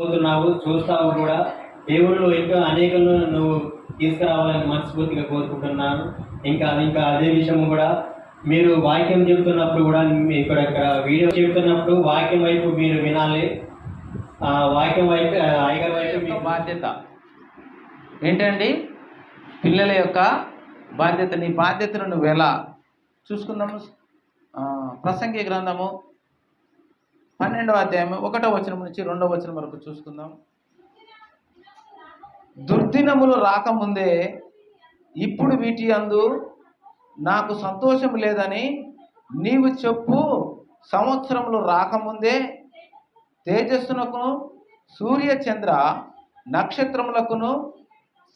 పోతున్నావు చూస్తావు కూడా. దేవుళ్ళు ఇంకా అనేకలను నువ్వు తీసుకురావాలని మనస్ఫూర్తిగా కోరుకుంటున్నాను. ఇంకా ఇంకా అదే విషయం కూడా. మీరు వాక్యం చెబుతున్నప్పుడు కూడా ఇక్కడ ఇక్కడ వీడియో చెబుతున్నప్పుడు వాక్యం వైపు మీరు వినాలి. వాక్యం వైపు అయ్యగారి వైపు బాధ్యత. ఏంటండి? పిల్లల యొక్క బాధ్యత. నీ బాధ్యతను నువ్వు ఎలా చూసుకుందాము? ప్రసంగి గ్రంథము పన్నెండవ అధ్యాయం ఒకటో వచనం నుంచి రెండవ వచనం వరకు చూసుకుందాం. దుర్దినములు రాకముందే ఇప్పుడు వీటి అందు నాకు సంతోషం లేదని నీవు చెప్పు. సంవత్సరములు రాకముందే తేజస్సునకును సూర్యచంద్ర నక్షత్రములకును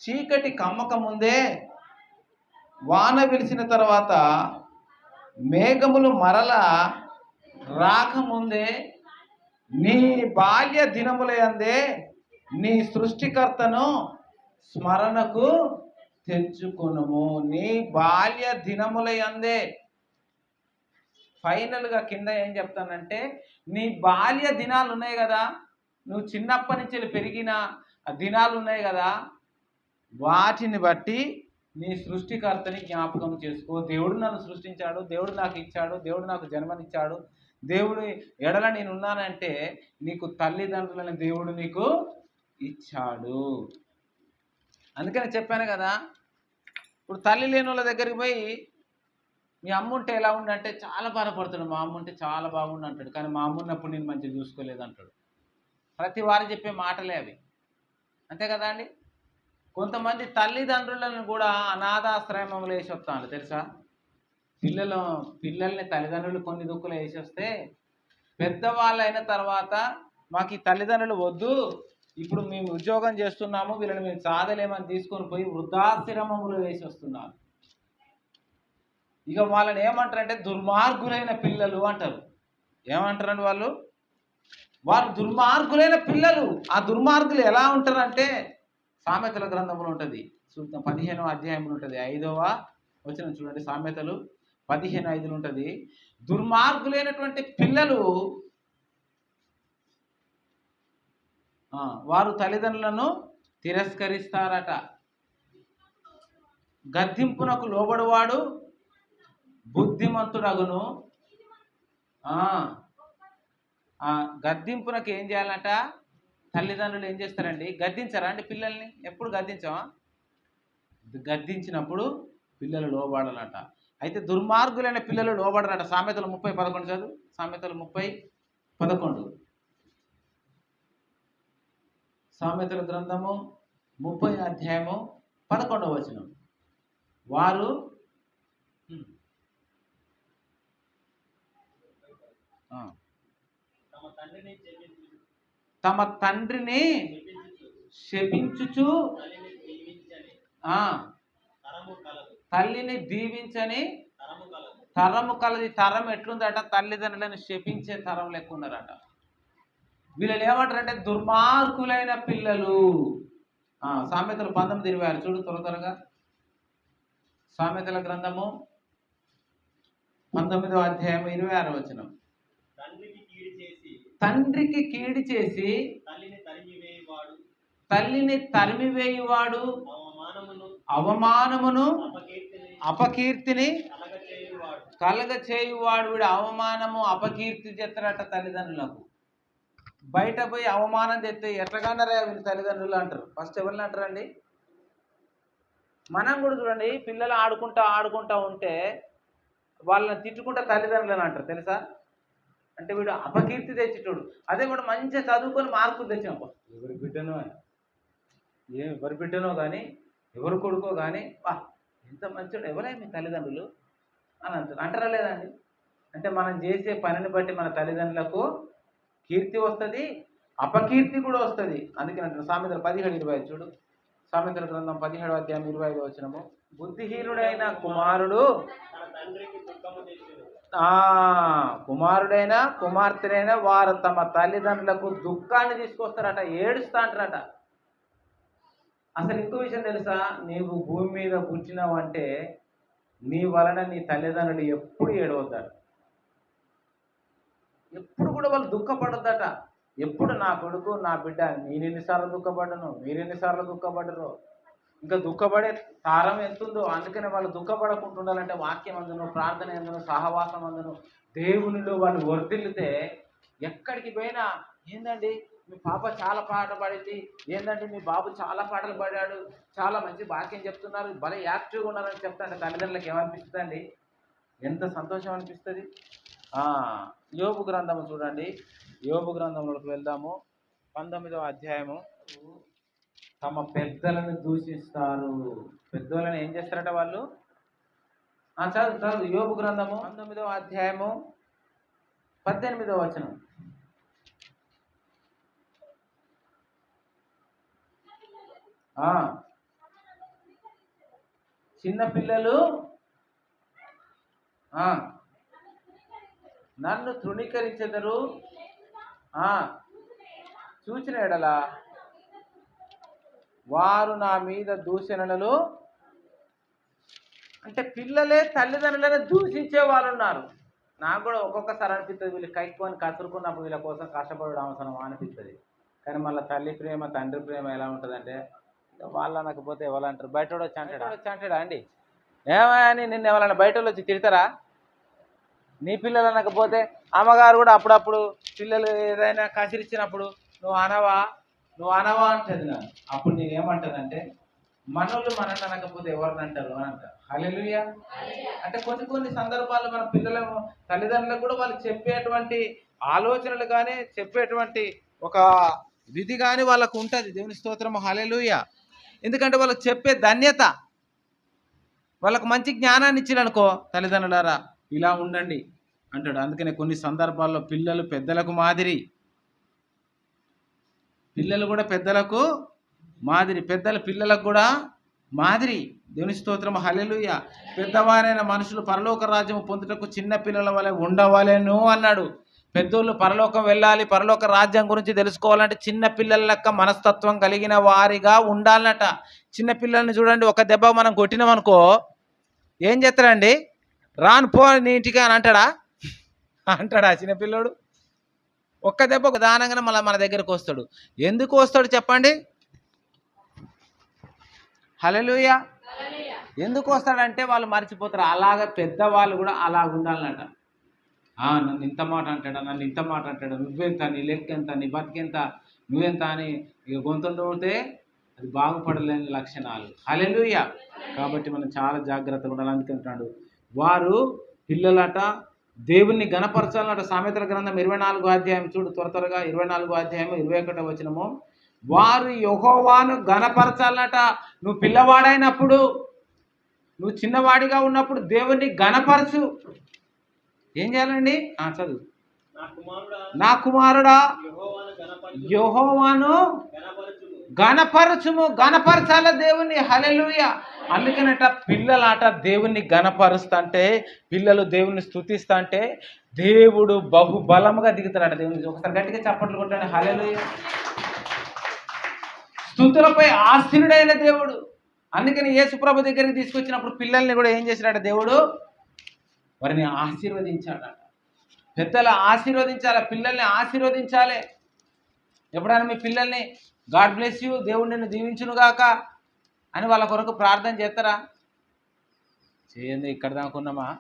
చీకటి కమ్మకముందే వాన విలిసిన తర్వాత మేఘములు మరల రాకముందే నీ బాల్య దినములందే నీ సృష్టికర్తను స్మరణకు తెచ్చుకునుము. నీ బాల్య దినములందే ఫైనల్గా కింద ఏం చెప్తానంటే నీ బాల్య దినాలు ఉన్నాయి కదా నువ్వు చిన్నప్పటి నుంచి పెరిగిన ఆ దినాలు ఉన్నాయి కదా వాటిని బట్టి నీ సృష్టికర్తని జ్ఞాపకం చేసుకో. దేవుడు నన్ను సృష్టించాడు దేవుడు నాకు ఇచ్చాడు దేవుడు నాకు జన్మనిచ్చాడు దేవుడు ఎడల నేను ఉన్నానంటే నీకు తల్లిదండ్రులని దేవుడు నీకు ఇచ్చాడు. అందుకని చెప్పాను కదా ఇప్పుడు తల్లి లేని వాళ్ళ దగ్గరికి పోయి మీ అమ్మ ఉంటే ఎలా ఉండంటే చాలా బాధపడుతున్నాడు. మా అమ్మ ఉంటే చాలా బాగుండు అంటాడు. కానీ మా అమ్మ ఉన్నప్పుడు నేను మంచిగా చూసుకోలేదు అంటాడు. ప్రతి వారు చెప్పే మాటలే అవి. అంతే కదా అండి? కొంతమంది తల్లిదండ్రులను కూడా అనాథాశ్రమంలో వేసి వస్తాను తెలుసా? పిల్లలు పిల్లల్ని తల్లిదండ్రులు కొన్ని దుక్కులు వేసి వస్తే పెద్దవాళ్ళు అయిన తర్వాత మాకు ఈ తల్లిదండ్రులు వద్దు ఇప్పుడు మేము ఉద్యోగం చేస్తున్నాము వీళ్ళని మేము సాధలేమని తీసుకొని పోయి వృద్ధాశ్రమములు వేసి వస్తున్నారు ఇక వాళ్ళని ఏమంటారంటే దుర్మార్గులైన పిల్లలు అంటారు. ఏమంటారండి వాళ్ళు? వారు దుర్మార్గులైన పిల్లలు. ఆ దుర్మార్గులు ఎలా ఉంటారంటే సామెతల గ్రంథంలో ఉంటుంది. చూద్దాం పదిహేనవ అధ్యాయంలో ఉంటుంది. ఐదవ వచ్చిన చూడండి సామెతలు. పదిహేను ఐదులు ఉంటుంది దుర్మార్గులైనటువంటి పిల్లలు వారు తల్లిదండ్రులను తిరస్కరిస్తారట. గద్దింపునకు లోబడువాడు బుద్ధిమంతుడగును. గద్దింపునకు ఏం చేయాలంట? తల్లిదండ్రులు ఏం చేస్తారండి? గద్దించారా అండి పిల్లల్ని? ఎప్పుడు గద్దించామా గద్దించినప్పుడు పిల్లలు లోబడాలట. అయితే దుర్మార్గులైన పిల్లలు లోబడరట. సామెతలు ముప్పై పదకొండు చదువు. సామెతలు ముప్పై పదకొండు. సామెతల గ్రంథము ముప్పై అధ్యాయము పదకొండవ వచనం. వారు తమ తండ్రిని తమ తండ్రిని శపించుచు తల్లిని దీవించని ఆ, తరము కలదు తల్లిని దీవించని తరము కలదు. తరం ఎట్లుందట? తల్లిదండ్రులను శపించే తరం లెక్క ఉన్నారట వీళ్ళని ఏమంటారంటే దుర్మార్గులైన పిల్లలు. ఆ, సామెతలు పంతొమ్మిది ఇరవై ఆరు చూడు త్వర త్వరగా. సామెతల గ్రంథము పంతొమ్మిదవ అధ్యాయం ఇరవై ఆరు వచనం. తండ్రికి కీడి చేసి తండ్రికి కీడి చేసి తల్లిని తరిమివేయవాడు. తల్లిని తరిమివేయువాడు. అవమానమును అపకీర్తిని కలగ చేయువాడు వీడు అవమానము అపకీర్తి చేస్తారట తల్లిదండ్రులకు. బయట పోయి అవమానం తెస్తే ఎట్లగానరా వీళ్ళు తల్లిదండ్రులు అంటారు. ఫస్ట్ ఎవరిని అంటారండి? మనం కూడా చూడండి పిల్లలు ఆడుకుంటా ఆడుకుంటా ఉంటే వాళ్ళని తిట్టుకుంటా తల్లిదండ్రులను అంటారు. తెలుసా? అంటే వీడు అపకీర్తి తెచ్చేటోడు. అదే కూడా మంచిగా చదువుకొని మార్కులు తెచ్చినప్ప ఎవరి బిడ్డనో ఏ ఎవరి బిడ్డనో కానీ ఎవరు కొడుకో కానీ వా ఎంత మంచోడు ఎవరే మీ తల్లిదండ్రులు? అని అంటారు. అంటారా లేదండి? అంటే మనం చేసే పనిని బట్టి మన తల్లిదండ్రులకు కీర్తి వస్తుంది అపకీర్తి కూడా వస్తుంది. అందుకని అంటారు. సామెతలు పదిహేడు ఇరవై చూడు. సామెతల గ్రంథం పదిహేడు అధ్యాయం ఇరవై ఐదు వచ్చినము బుద్ధిహీనుడైన కుమారుడు కుమారుడైన కుమార్తెనైనా వారు తమ తల్లిదండ్రులకు దుఃఖాన్ని తీసుకొస్తారట ఏడుస్తా అంటారట అసలు ఇంకో విషయం తెలుసా? నీవు భూమి మీద పుట్టినావంటే నీ వలన నీ తల్లిదండ్రులు ఎప్పుడు ఏడవద్దట. ఎప్పుడు కూడా వాళ్ళు దుఃఖపడద్దట. ఎప్పుడు నా కొడుకు నా బిడ్డ నేను ఎన్నిసార్లు దుఃఖపడ్డను? మీరు ఎన్నిసార్లు దుఃఖపడరు ఇంకా దుఃఖపడే తారం ఎంతుందో? అందుకనే వాళ్ళు దుఃఖపడకుండా ఉండాలంటే వాక్యం అందును ప్రార్థన ఎందును సహవాసం అందును. దేవునిలో వాళ్ళు వర్దిల్లితే ఎక్కడికి పోయినా ఏందండి? మీ పాప చాలా పాట పాడింది. ఏంటంటే మీ బాబు చాలా పాటలు పాడాడు. చాలా మంచి వాక్యం చెప్తున్నారు. భలే యాక్టివ్గా ఉన్నారని చెప్తాంటే తల్లిదండ్రులకు ఏమనిపిస్తుందండి? ఎంత సంతోషం అనిపిస్తుంది. యోగు యోబు గ్రంథము చూడండి. యోబు గ్రంథంలోకి వెళ్దాము. పంతొమ్మిదవ అధ్యాయము. తమ పెద్దలను దూషిస్తారు. పెద్దలను ఏం చేస్తారట వాళ్ళు? చదువు చదువు. యోగు గ్రంథము పంతొమ్మిదవ అధ్యాయము పద్దెనిమిదవ వచనం ఆ, చిన్నపిల్లలు నన్ను తృణీకరించెదరు ఆ, చూచిన ఎడల వారు నా మీద దూషణలు అంటే పిల్లలే తల్లిదండ్రులను దూషించే వాళ్ళు ఉన్నారు నాకు కూడా ఒక్కొక్కసారి అనిపిస్తుంది వీళ్ళు కైక్కొని కసురుకున్నప్పుడు వీళ్ళ కోసం కష్టపడడం అవసరం అనిపిస్తుంది కానీ మళ్ళీ తల్లి ప్రేమ తండ్రి ప్రేమ ఎలా ఉంటుందంటే వాళ్ళు అనకపోతే ఎవరు అంటారు బయట వచ్చి అంటాడా? వచ్చి అంటాడా అండి? ఏమని నిన్ను ఎవరైనా బయట వాళ్ళు వచ్చి తిడతారా? నీ పిల్లలు అనకపోతే అమ్మగారు కూడా అప్పుడప్పుడు పిల్లలు ఏదైనా కసిరిచ్చినప్పుడు నువ్వు అనవా? నువ్వు అనవా? అంటది నాకు అప్పుడు నేను ఏమంటానంటే మనోళ్ళు మనల్ని అనకపోతే ఎవరిని అంటారు అని అంటారు. హల్లెలూయా. అంటే కొన్ని కొన్ని సందర్భాల్లో మన పిల్లల తల్లిదండ్రులకు కూడా వాళ్ళు చెప్పేటువంటి ఆలోచనలు కానీ చెప్పేటువంటి ఒక విధి కానీ వాళ్ళకు ఉంటుంది. దేవుని స్తోత్రం హల్లెలూయా. ఎందుకంటే వాళ్ళకి చెప్పే ధన్యత. వాళ్ళకు మంచి జ్ఞానాన్ని ఇచ్చిరనుకో తల్లిదండ్రులారా ఇలా ఉండండి అంటాడు. అందుకనే కొన్ని సందర్భాల్లో పిల్లలు పెద్దలకు మాదిరి. పిల్లలు కూడా పెద్దలకు మాదిరి. పెద్దల పిల్లలకు కూడా మాదిరి. దేవుని స్తోత్రం హల్లెలూయ. పెద్దవారైన మనుషులు పరలోక రాజ్యం పొందుటకు చిన్న పిల్లల వలె ఉండవాలేను అన్నాడు. పెద్దోళ్ళు పరలోకం వెళ్ళాలి పరలోక రాజ్యం గురించి తెలుసుకోవాలంటే చిన్న పిల్లల లెక్క మనస్తత్వం కలిగిన వారిగా ఉండాలన్నట చిన్న పిల్లల్ని చూడండి ఒక దెబ్బ మనం కొట్టినామనుకో ఏం చేస్తాడండి? రాను పో నీటిగా అని అంటాడా? అంటాడా చిన్నపిల్లోడు ఒక్క దెబ్బ దానంగానే మళ్ళీ మన దగ్గరకు వస్తాడు. ఎందుకు వస్తాడు చెప్పండి? హలలుయ ఎందుకు వస్తాడంటే వాళ్ళు మర్చిపోతారు. అలాగ పెద్దవాళ్ళు కూడా అలాగ ఉండాలన్నట నన్ను ఇంత మాట అంటాడా నన్ను ఇంత మాట అంటాడా నువ్వెంత నీ లెక్క ఎంత నీ బతికెంత నువ్వెంత అని ఇక గొంతులు తోడితే అది బాగుపడలేని లక్షణాలు. హలెలుయ కాబట్టి మనం చాలా జాగ్రత్తగా ఉండాలి. అందుకుంటున్నాడు వారు పిల్లలట దేవుణ్ణి గణపరచాలన్నట సామెతల గ్రంథం ఇరవై నాలుగో అధ్యాయం చూడు త్వర త్వరగా ఇరవై నాలుగో అధ్యాయం ఇరవై ఒకటో వచనము. వారు యహోవాను గణపరచాలట నువ్వు పిల్లవాడైనప్పుడు నువ్వు చిన్నవాడిగా ఉన్నప్పుడు దేవుణ్ణి గణపరచు ఏం చేయాలండి? ఆ, చదువు. నా కుమారుడా యెహోవాను గణపరచు యహోవాను గణపరచుము. గణపరచాల దేవుని హలెలుయ అందుకనట పిల్లలాట దేవుణ్ణి గణపరుస్తుంటే పిల్లలు దేవుణ్ణి స్థుతిస్తుంటే దేవుడు బహు బలముగా దిగుతాడట దేవుని ఒకసారి గట్టిగా చప్పట్లు కొట్టండి. హలెలుయ స్థుతులపై ఆశీనుడైన దేవుడు. అందుకని యేసుప్రభు దగ్గరికి తీసుకొచ్చినప్పుడు పిల్లల్ని కూడా ఏం చేశాడట దేవుడు? వారిని ఆశీర్వదించాడట. పెద్దలు ఆశీర్వదించాలి? పిల్లల్ని ఆశీర్వదించాలి. ఎప్పుడైనా మీ పిల్లల్ని గాడ్ బ్లెస్ యూ దేవుడు నిన్ను దీవించునుగాక అని వాళ్ళ కొరకు ప్రార్థన చేస్తారా? చేయండి ఇక్కడ దాకున్నామా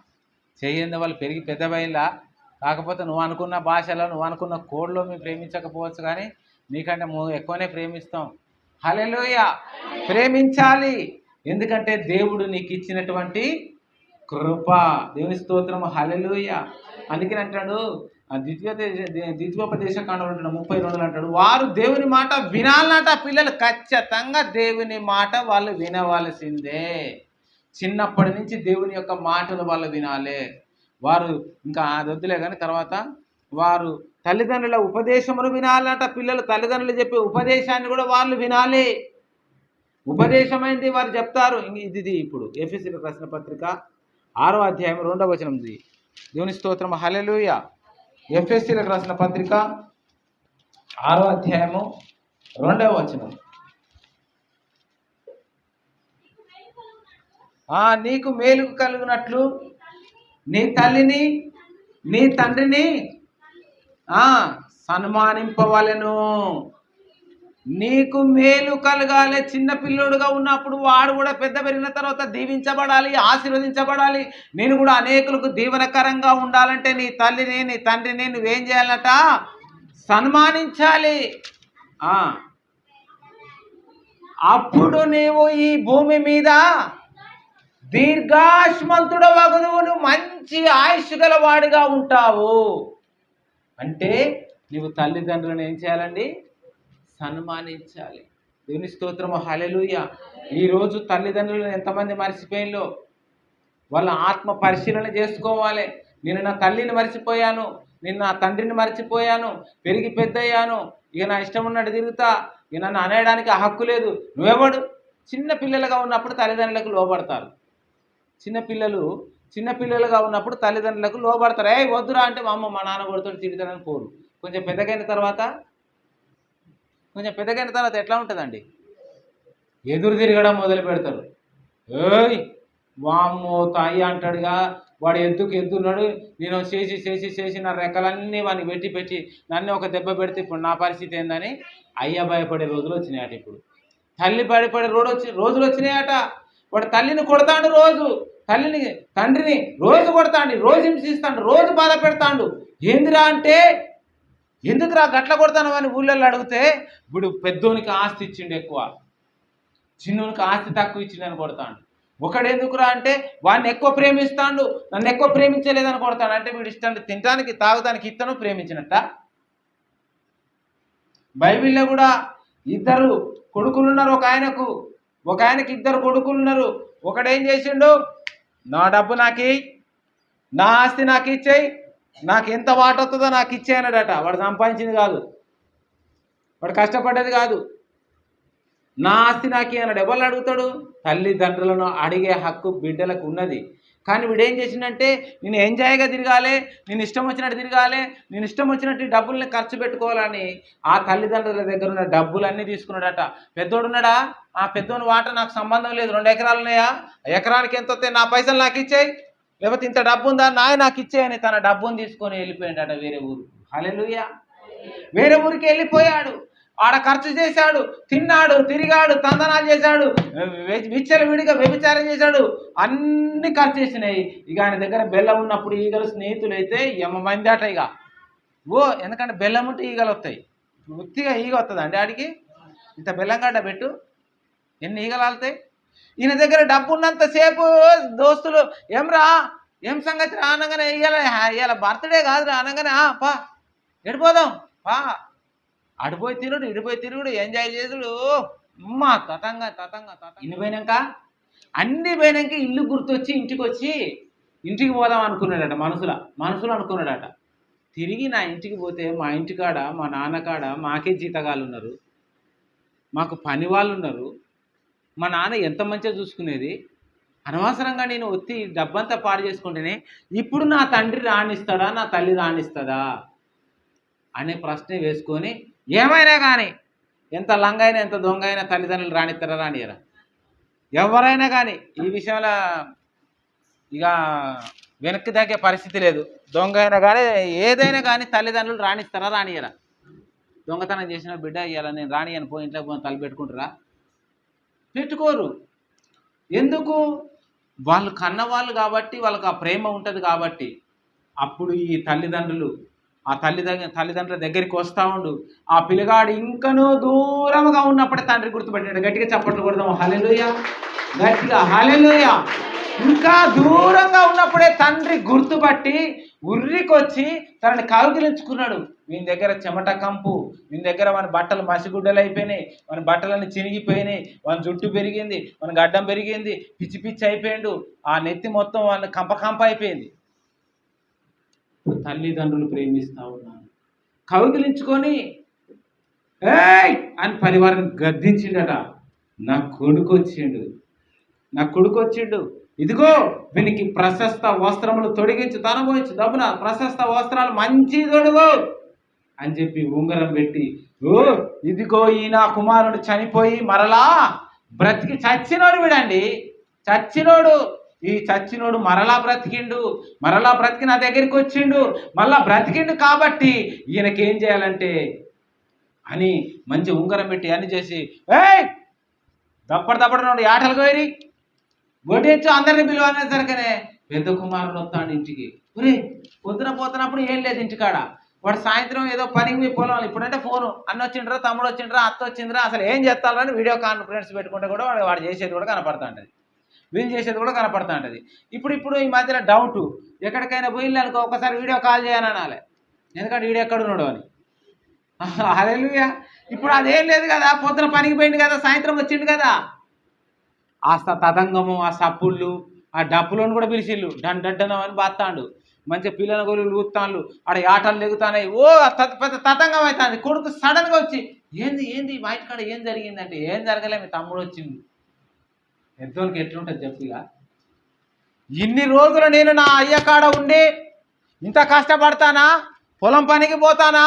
చేయండి వాళ్ళు పెరిగి పెద్దవైందా కాకపోతే నువ్వు అనుకున్న భాషలో నువ్వు అనుకున్న కోడ్లో మేము ప్రేమించకపోవచ్చు కానీ నీకంటే ము- ఎక్కువనే ప్రేమిస్తాం. హలెలుయ ప్రేమించాలి. ఎందుకంటే దేవుడు నీకు ఇచ్చినటువంటి కృప. దేవుని స్తోత్రం హలెలుయ అందుకని అంటాడు ఆ ద్వితీయ ద్వితీయోపదేశ కాండ అంటాడు ముప్పై రెండులో అంటాడు వారు దేవుని మాట వినాలన్నట పిల్లలు ఖచ్చితంగా దేవుని మాట వాళ్ళు వినవలసిందే. చిన్నప్పటి నుంచి దేవుని యొక్క మాటలు వాళ్ళు వినాలి. వారు ఇంకా అది వద్దులే కానీ తర్వాత వారు తల్లిదండ్రుల ఉపదేశములు వినాలన్నట పిల్లలు తల్లిదండ్రులు చెప్పే ఉపదేశాన్ని కూడా వాళ్ళు వినాలి. ఉపదేశమైంది వారు చెప్తారు. ఇది ఇది ఇప్పుడు ఎఫ్ఎస్సీ ప్రశ్న పత్రిక ఆరో అధ్యాయం రెండవ వచనం ఇది దేవుని స్తోత్రం. హలెలుయ ఎఫ్ఎస్సీలకు రాసిన పత్రిక ఆరో అధ్యాయము రెండవ వచనం. నీకు మేలు కలుగునట్లు నీ తల్లిని నీ తండ్రిని సన్మానింపవలను. నీకు మేలు కలగాలి చిన్న పిల్లోడుగా ఉన్నప్పుడు వాడు కూడా పెద్ద పెరిగిన తర్వాత దీవించబడాలి ఆశీర్వదించబడాలి. నేను కూడా అనేకులకు దీవనకరంగా ఉండాలంటే నీ తల్లిని నీ తండ్రిని నువ్వేం చేయాలట? సన్మానించాలి. అప్పుడు నీవు ఈ భూమి మీద దీర్ఘాశ్మంతుడ వగుదువు నువ్వు మంచి ఆయుష్ గలవాడిగా ఉంటావు. అంటే నీవు తల్లిదండ్రులను ఏం చేయాలండి? సన్మానించాలి దేవుని స్తోత్రము హలెలుయ ఈరోజు తల్లిదండ్రులను ఎంతమంది మర్చిపోయిందో వాళ్ళ ఆత్మ పరిశీలన చేసుకోవాలి. నేను నా తల్లిని మర్చిపోయాను. నేను నా తండ్రిని మర్చిపోయాను. పెరిగి పెద్దయ్యాను. ఇక నా ఇష్టం ఉన్నట్టు తిరుగుతా. ఇక నన్ను అనేయడానికి ఆ హక్కు లేదు. నువ్వెవడు? చిన్న పిల్లలుగా ఉన్నప్పుడు తల్లిదండ్రులకు లోబడతారు. చిన్నపిల్లలు చిన్నపిల్లలుగా చిన్న పిల్లలుగా ఉన్నప్పుడు తల్లిదండ్రులకు లోబడతారు. ఏ వద్దురా అంటే మా అమ్మ మా నాన్న కొడుతాడు తిరుగుతానని కోరు. కొంచెం పెద్దగైన తర్వాత కొంచెం పెద్దగైన తర్వాత ఎట్లా ఉంటుందండి? ఎదురు తిరగడం మొదలు పెడతారు. ఏయ్! వామ్మో తాయి అంటాడుగా వాడు ఎందుకు ఎద్దున్నాడు? నేను చేసి చేసి చేసి నా రెక్కలన్నీ వాడిని పెట్టి పెట్టి నన్ను ఒక దెబ్బ పెడితే ఇప్పుడు నా పరిస్థితి ఏందని అయ్య భయపడే రోజులు వచ్చినాయట ఇప్పుడు. తల్లి భయపడే రోడ్ వచ్చి రోజులు వచ్చినాయట. వాడు తల్లిని కొడతాడు రోజు. తల్లిని తండ్రిని రోజు కొడతాండి రోజు హింసిస్తాడు రోజు బాధ పెడతాడు. ఏందిరా అంటే ఎందుకురా గట్ల కొడతాను అని ఊళ్ళల్లో అడిగితే ఇప్పుడు పెద్దోనికి ఆస్తి ఇచ్చిండు ఎక్కువ. చిన్నోనికి ఆస్తి తక్కువ ఇచ్చిండని కొడతాడు. ఒకడెందుకురా అంటే వాడిని ఎక్కువ ప్రేమిస్తాడు నన్ను ఎక్కువ ప్రేమించలేదని కొడతాడు. అంటే వీడు ఇష్టం తినడానికి తాగడానికి ఇతను ప్రేమించినట్ట? బైబిల్లో కూడా ఇద్దరు కొడుకులు ఉన్నారు ఒక ఆయనకు ఒక ఆయనకి ఇద్దరు కొడుకులు ఉన్నారు ఒకడేం చేసిండు నా డబ్బు నాకు నా ఆస్తి నాకు ఇచ్చేయి నాకు ఎంత వాట వస్తుందో నాకు ఇచ్చే వాడు సంపాదించింది కాదు. వాడు కష్టపడ్డది కాదు. నా ఆస్తి నాకే అన్నాడు. ఎవరు అడుగుతాడు? తల్లిదండ్రులను అడిగే హక్కు బిడ్డలకు ఉన్నది. కానీ వీడు ఏం చేసిండంటే నేను ఎంజాయ్గా తిరగాలి నేను ఇష్టం వచ్చినట్టు తిరగాలి నేను ఇష్టం వచ్చినట్టు డబ్బుల్ని ఖర్చు పెట్టుకోవాలని ఆ తల్లిదండ్రుల దగ్గర ఉన్న డబ్బులన్నీ తీసుకున్నాడట. పెద్దోడు ఉన్నాడా? ఆ పెద్దోని వాట నాకు సంబంధం లేదు. రెండు ఎకరాలు ఉన్నాయా? ఎకరానికి ఎంత వస్తే నా పైసలు నాకు ఇచ్చేయి. లేకపోతే ఇంత డబ్బు ఉందా నాయ నాకు ఇచ్చేయని తన డబ్బుని తీసుకొని వెళ్ళిపోయాడట వేరే ఊరు. హల్లెలూయా. వేరే ఊరికి వెళ్ళిపోయాడు. ఆడ ఖర్చు చేశాడు తిన్నాడు తిరిగాడు తందనాలు చేశాడు విచ్చలు విడిగా వ్యభిచారం చేశాడు. అన్ని ఖర్చు చేసినాయి. ఇక ఆయన దగ్గర బెల్లం ఉన్నప్పుడు ఈగలు స్నేహితులు అయితే ఎమ్మ అట ఇక. ఓ ఎందుకంటే బెల్లం ఉంటే ఈగలు వస్తాయి. వృత్తిగా ఈగ వస్తుంది అండి ఆడికి? ఇంత బెల్లం గడ్డ పెట్టు. ఎన్ని ఈగలు ఆలుతాయి ఈయన దగ్గర డబ్బు ఉన్నంతసేపు దోస్తులు ఏమ్రా? ఏం సంగతి రా అనగానే ఇవాళ ఇవాళ బర్త్డే కాదురా అనగానే "ఆ, పా ఎడిపోదాం పా. అడిపోయి తిరుగుడు ఇడిపోయి తిరుగుడు ఎంజాయ్ చేసుడు. అమ్మా తతంగా తతంగా తతంగా. ఇన్ని పోయినాక? అన్ని పోయినాక ఇల్లు గుర్తొచ్చి ఇంటికి వచ్చి ఇంటికి పోదాం అనుకున్నాడట మనసులో మనసులో అనుకున్నాడట. తిరిగి నా ఇంటికి పోతే మా ఇంటికాడ మా నాన్నకాడ మాకే జీతగాళ్ళు ఉన్నారు మాకు పని వాళ్ళు ఉన్నారు మా నాన్న ఎంత మంచిగా చూసుకునేది? అనవసరంగా నేను ఒత్తి డబ్బంతా పాడు చేసుకుంటేనే ఇప్పుడు నా తండ్రి రాణిస్తాడా? నా తల్లి రాణిస్తుందా? అనే ప్రశ్న వేసుకొని ఏమైనా కానీ ఎంత లంగైనా ఎంత దొంగ అయినా తల్లిదండ్రులు రాణిస్తారా రానియరా ఎవరైనా కానీ ఈ విషయంలో ఇక వెనక్కి తగ్గే పరిస్థితి లేదు. దొంగ అయినా కానీ ఏదైనా కానీ తల్లిదండ్రులు రాణిస్తారా రానియరా దొంగతనం చేసిన బిడ్డ ఇవాళ నేను రానియను పోయి ఇంట్లోకి పోయి తలపెట్టుకుంటారా? పెట్టుకోరు. ఎందుకు? వాళ్ళు కన్నవాళ్ళు కాబట్టి వాళ్ళకి ఆ ప్రేమ ఉంటుంది కాబట్టి. అప్పుడు ఈ తల్లిదండ్రులు ఆ తల్లిదండ్రుల తల్లిదండ్రుల దగ్గరికి వస్తూ ఉండు. ఆ పిల్లగాడు ఇంకనూ దూరంగా ఉన్నప్పుడే తండ్రి గుర్తుపెట్టాడు. గట్టిగా చప్పట్లు కొడదాం. హలెలుయ గట్టిగా. హలెలుయ ఇంకా దూరంగా ఉన్నప్పుడే తండ్రి గుర్తుపట్టి ఉర్రికొచ్చి తనని కౌగిలించుకున్నాడు వీని దగ్గర చెమట కంపు వీని దగ్గర మన బట్టలు మసిగుడ్డలు అయిపోయినాయి మన బట్టలన్నీ చినిగిపోయినాయి మన జుట్టు పెరిగింది మన గడ్డం పెరిగింది పిచ్చి పిచ్చి అయిపోయాడు. ఆ నెత్తి మొత్తం వాళ్ళ కంప కంప అయిపోయింది. తల్లిదండ్రులు ప్రేమిస్తా ఉన్నాను కౌగిలించుకొని ఏయ్! అని పరివారం గద్దించిండట. నా కొడుకు వచ్చిండు నా కొడుకు వచ్చిండు. ఇదిగో వీనికి ప్రశస్త వస్త్రములు తొడిగించి తనబోయించు దబ్బున ప్రశస్త వస్త్రాలు మంచి తొడుగు అని చెప్పి ఉంగరం పెట్టి ఓ ఇదిగో ఈ నా కుమారుడు చనిపోయి మరలా బ్రతికి చచ్చినోడు విడండి చచ్చినోడు ఈ చచ్చినోడు మరలా బ్రతికిండు మరలా బ్రతికి నా దగ్గరికి వచ్చిండు మళ్ళా బ్రతికిండు కాబట్టి ఈయనకేం చేయాలంటే అని మంచి ఉంగరం పెట్టి అన్ని చేసి ఏయ్ దప్పడు దప్పడు నుండి ఆటలు కోరి వడ్డించు అందరిని పిలువనేసరికనే పెద్ద కుమారుడు వస్తాడు ఇంటికి. ఒరే పొద్దున పోతున్నప్పుడు ఏం లేదు ఇంటికాడ. వాడు సాయంత్రం ఏదో పనికి మీ పొలం ఇప్పుడంటే ఫోను. అన్న వచ్చిండ్రా తమ్ముడు వచ్చిండ్రా అత్త వచ్చిండ్రా అసలు ఏం చేస్తారని వీడియో కాన్ఫరెన్స్ పెట్టుకుంటే కూడా వాడు వాడు చేసేది కూడా కనపడతా ఉంటుంది వీళ్ళు చేసేది కూడా కనపడతా ఉంటుంది ఇప్పుడు ఇప్పుడు ఈ మధ్యన డౌట్. ఎక్కడికైనా పోయిల్లు అనుకో ఒకసారి వీడియో కాల్ చేయని అనాలి ఎందుకంటే వీడియో ఎక్కడ అని. అదే ఇప్పుడు అదేం లేదు కదా పొద్దున పనికి పోయింది కదా సాయంత్రం వచ్చిండు కదా. ఆ తతంగము ఆ సప్పుళ్ళు ఆ డప్పులను కూడా పిలిచిళ్ళు. డన్ డడ్డనం అని బాత్తాండు. మంచి పిల్లల గోళ్ళు ఊత్తాళ్ళు ఆడ ఆటలు లెగుతానాయి ఓ పెద్ద తతంగం అవుతుంది కొడుకు సడన్గా వచ్చి ఏంది ఏంది మా ఇంటికాడ ఏం జరిగిందంటే ఏం జరగలే మీ తమ్ముడు వచ్చింది పెద్దోళ్ళకి ఎట్లుంటుంది చెప్పిగా ఇన్ని రోజులు నేను నా అయ్య కాడ ఉండి ఇంత కష్టపడతానా? పొలం పనికి పోతానా?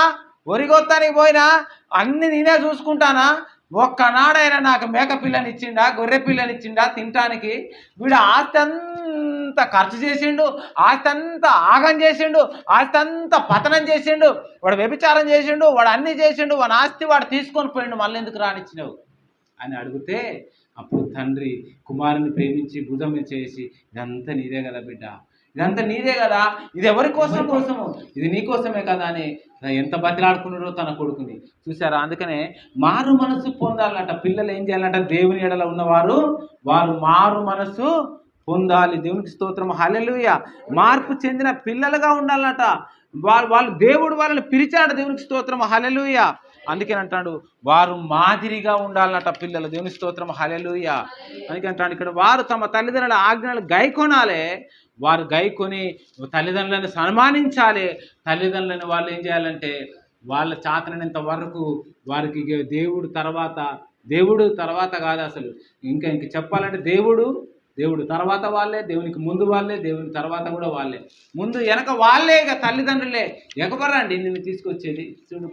ఒరిగొత్తానికి పోయినా? అన్ని నేనే చూసుకుంటానా? ఒక్కనాడైనా నాకు మేక పిల్లని ఇచ్చిండా గొర్రె పిల్లని ఇచ్చిండా తినటానికి వీడు ఆస్తి అంతా ఖర్చు చేసిండు ఆస్తి అంతా ఆగం చేసిండు ఆస్తి అంతా పతనం చేసిండు వాడు వ్యభిచారం చేసిండు వాడు అన్ని చేసిండు వాడి ఆస్తి వాడు తీసుకొని పోయిండు మళ్ళీ ఎందుకు రానిచ్చినావు? అని అడిగితే అప్పుడు తండ్రి కుమారుని ప్రేమించి భుజం చేసి ఇదంతా నీదే కదా బిడ్డ ఇదంతా నీదే కదా. ఇది ఎవరి కోసం కోసము? ఇది నీ కోసమే కదా అని ఎంత బతిలాడుకున్నారో తన కొడుకుని. చూసారా అందుకనే మారు మనసు పొందాలంట. పిల్లలు ఏం చేయాలంట? దేవుని ఎడల ఉన్నవారు వారు మారు మనసు పొందాలి. దేవునికి స్తోత్రం హల్లెలూయా. మార్పు చెందిన పిల్లలుగా ఉండాలట. వాళ్ళు వాళ్ళు దేవుడు వాళ్ళని పిలిచాడు దేవునికి స్తోత్రం హల్లెలూయా. అందుకని అంటాడు వారు మాదిరిగా ఉండాలన్నట పిల్లలు. దేవుని స్తోత్రం హలెలుయ అందుకని అంటాడు ఇక్కడ వారు తమ తల్లిదండ్రుల ఆజ్ఞలు గైకొనాలి. వారు గైకొని తల్లిదండ్రులను సన్మానించాలి. తల్లిదండ్రులను వాళ్ళు ఏం చేయాలంటే వాళ్ళ చాతనంత వరకు వారికి దేవుడు తర్వాత దేవుడు తర్వాత కాదు అసలు. ఇంకా ఇంక చెప్పాలంటే దేవుడు దేవుడు తర్వాత వాళ్ళే దేవునికి ముందు వాళ్ళే దేవుని తర్వాత కూడా వాళ్ళే. ముందు వెనక వాళ్ళే ఇక తల్లిదండ్రులే. ఎగబరండి నిన్ను తీసుకొచ్చేది? చూడు